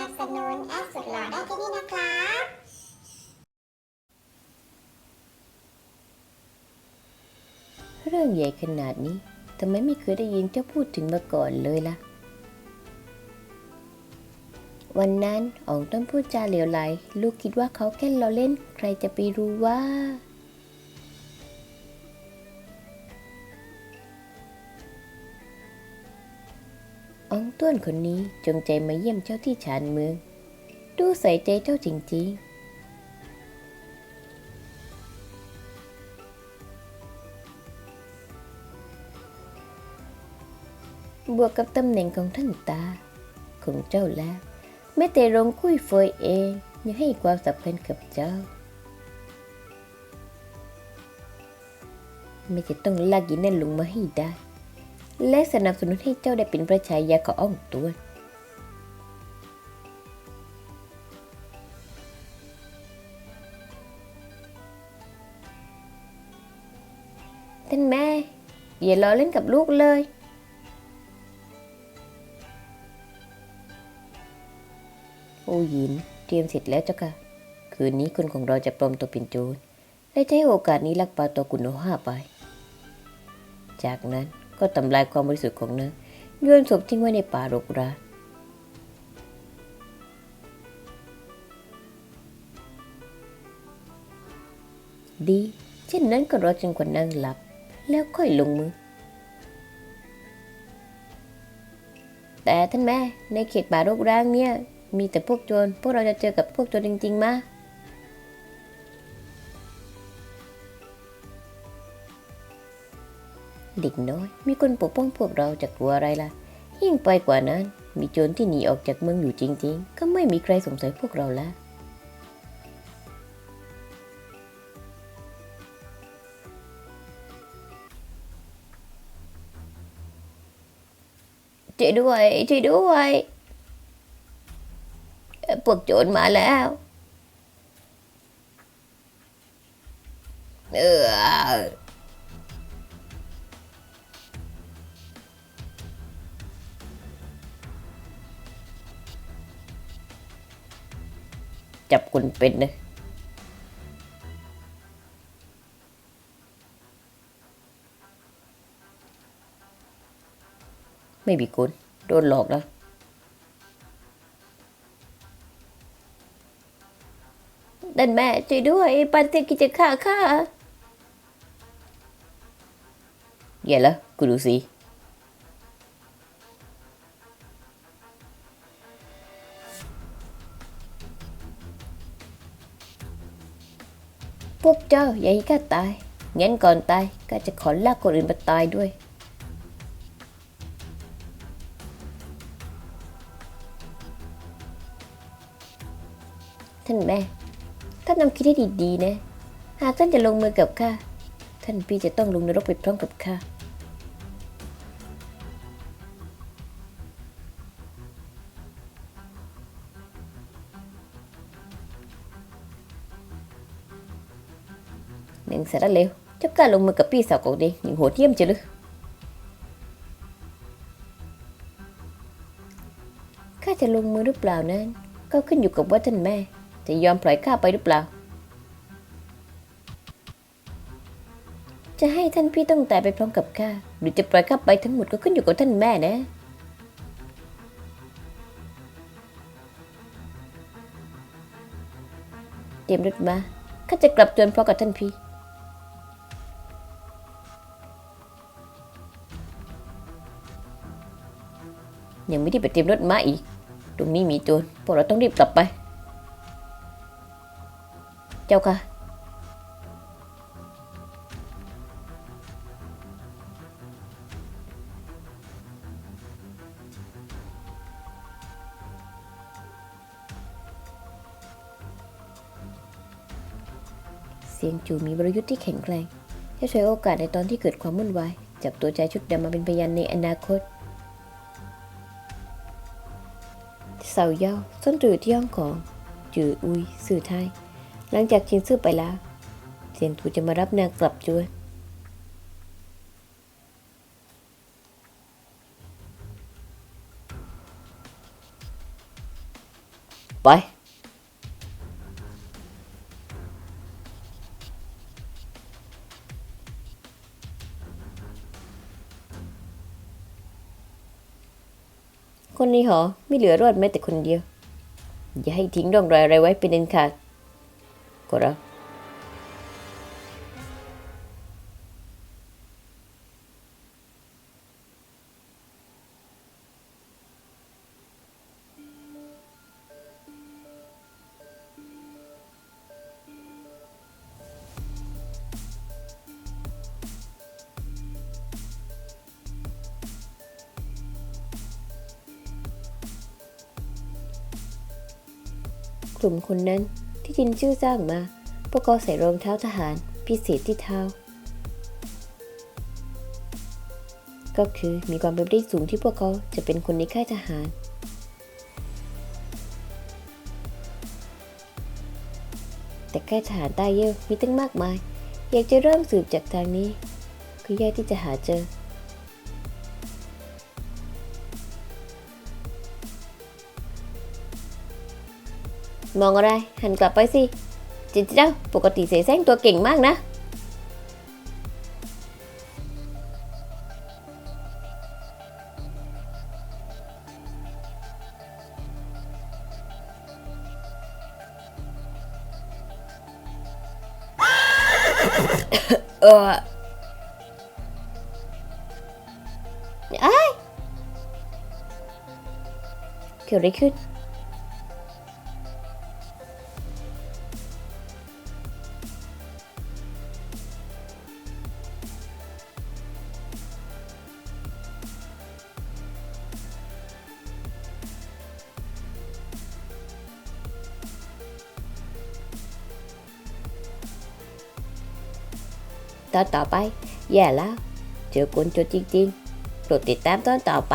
นับสนุนแอดสุดหล่อได้ที่นี่นะครับเรื่องใหญ่ขนาดนี้ทำไมไม่เคยได้ยินเจ้าพูดถึงมาก่อนเลยล่ะ วันนั้นอ๋องต้นพูดจาเหลวไหล ลูกคิดว่าเขาแค่ล้อเล่น ใครจะไปรู้ว่า อองต้วนคนนี้จงใจมาเยี่ยมเจ้าที่ชานเมือง ดูใส่ใจเจ้าจริงๆบวกกับตำแหน่งของท่านตา ของเจ้าแล้วแม้แต่รงคุยเฟยเองยังให้ความสำคัญกับเจ้า ไม่จะต้องลากยินนั่นลงมาให้ได้ และสนับสนุนให้เจ้าได้เป็นพระชายาของอ้องตัวท่านแม่ อย่าล้อเล่นกับลูกเลย โอ้ยิน เตรียมเสร็จแล้วเจ้าค่ะ คืนนี้คนของเราจะปลอมตัวเป็นโจรและให้โอกาสนี้ลักพาตัวกุนโนห้าไป จากนั้น ก็ทำลายความบริสุทธิ์ของนางโยนศพทิ้งไว้ในป่ารกร้างดีเช่นนั้นก็รอจนกว่านางหลับ แล้วค่อยลงมือ แต่ท่านแม่ในเขตป่ารกร้างเนี่ย มีแต่พวกโจรพวกเราจะเจอกับพวกโจรจริงๆมา เด็กน้อย มีคนปกป้องพวกเราจะกลัวอะไรล่ะ ยิ่งไปกว่านั้น มีโจรที่หนีออกจากเมืองอยู่จริง ๆ ก็ไม่มีใครสงสัยพวกเราแล้วช่วยด้วยช่วยด้วยพวกโจรมาแล้ว เออ จับคุณเป็นนะไม่มีคุณโดนหลอกแล้วดันแม่ช่วยด้วยปันเตกิจะฆ่าข้าอย่าละกูดูสิ พวกเจ้าอย่าให้ข้าตาย งั้นก่อนตายก็จะขอลากคนอื่นมาตายด้วย ท่านแม่ ท่านต้องคิดให้ดีๆนะ หากท่านจะลงมือกับข้า ท่านพี่จะต้องลงนรกไปพร้อมกับข้า หนึ่งสารเลวเจ้ากล้าลงมือกับพี่สาวของเด็กอย่งโหดเยี่ยมจะหรือข้าจะลงมือหรือเปล่านั้น ก็ขึ้นอยู่กับว่าท่านแม่ จะยอมปล่อยข้าไปหรือเปล่า จะให้ท่านพี่ต้องตายไปพร้อมกับข้าหรือจะปล่อยข้าไปทั้งหมดก็ขึ้นอยู่กับท่านแม่นะเตรียมรถมาข้าจะกลับจวนพร้อมกับท่านพี่ ยังไม่ได้ไปเตรียมรถมาอีก ตรงนี้มีโจรพวกเราต้องรีบกลับไป เจ้าค่ะ เสียงจูมีบรยุทธ์ที่แข็งแกร่งให้ใช้โอกาสในตอนที่เกิดความวุ่นวายจับตัวใจชุดดำมาเป็นพยานในอนาคต สาเย้าส้นตือที่ย่องของจืออุยสื่อไทย หลังจากชินซื่อไปแล้วเซียนถูจะมารับนางกลับจวนไป คนนี้หรอไม่เหลือรอดแม้แต่คนเดียว อย่าให้ทิ้งร่องรอยอะไรไว้เป็นเด็นขาดก็รับ กลุ่มคนนั้นที่จินชื่อสร้างมา พวกเขาใส่รองเท้าทหารพิเศษที่เท้า ก็คือมีความเป็นไปได้สูงที่พวกเขาจะเป็นคนในค่ายทหาร แต่ค่ายทหารใต้เยอะมีตั้งมากมาย อยากจะเริ่มสืบจากทางนี้ก็ยากที่จะหาเจอ มองอะไร หันกลับไปสิ จินจิเจ้าปกติเสแสร้งตัวเก่งมากนะ เออไอ้ยเกิดอะไรขึ้น ตอนต่อไป แย่แล้ว เจอคนจนจริงๆโปรดติดตามตอนต่อไป